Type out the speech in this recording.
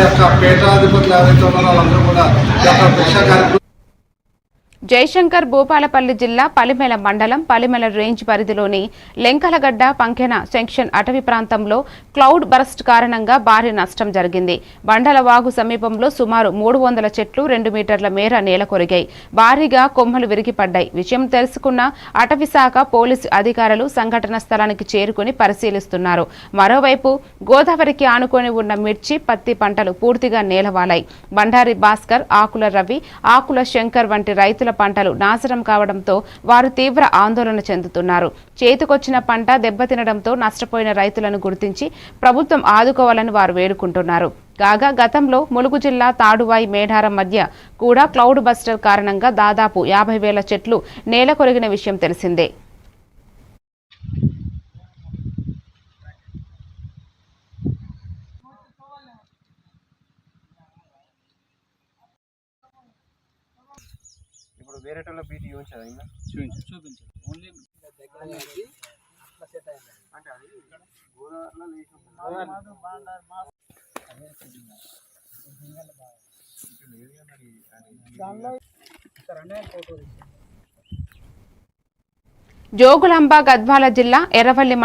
యొక్క పేటాధిపతులు ఎవరైతే ఉన్నారో వాళ్ళందరూ కూడా ఈ యొక్క భిక్షా కార్యక్రమం జయశంకర్ భూపాలపల్లి జిల్లా పలిమెల మండలం పలిమెల రేంజ్ పరిధిలోని లెంకలగడ్డ పంకెన సెక్షన్ అటవీ ప్రాంతంలో క్లౌడ్ బరస్ట్ కారణంగా భారీ నష్టం జరిగింది. బండల వాగు సమీపంలో సుమారు మూడు వందల చెట్లు రెండు మీటర్ల మేర నేల కొరిగాయి. భారీగా కొమ్మలు విరిగిపడ్డాయి. విషయం తెలుసుకున్న అటవీ శాఖ పోలీసు అధికారులు సంఘటన స్థలానికి చేరుకుని పరిశీలిస్తున్నారు. మరోవైపు గోదావరికి ఆనుకొని ఉన్న మిర్చి పత్తి పంటలు పూర్తిగా నేలవాలాయి. బండారి భాస్కర్ ఆకుల రవి ఆకుల శంకర్ వంటి రైతుల పంటలు నాశనం కావడంతో వారు తీవ్ర ఆందోళన చెందుతున్నారు. చేతికొచ్చిన పంట దెబ్బతినడంతో నష్టపోయిన రైతులను గుర్తించి ప్రభుత్వం ఆదుకోవాలని వారు వేడుకుంటున్నారు. కాగా గతంలో ములుగు జిల్లా తాడువాయి మేడారం మధ్య కూడా క్లౌడ్ బస్టర్ కారణంగా దాదాపు యాభై వేల చెట్లు నేల కొరిగిన విషయం తెలిసిందే. ఇప్పుడు వేరే వాళ్ళ బీటీ చూపించదా ఇంకా చూపించు ఓన్లీ అంటే అది గోదావరిలో లేచి ఉంటుంది. జోగులాంబ గద్వాల జిల్లా ఎర్రవల్లి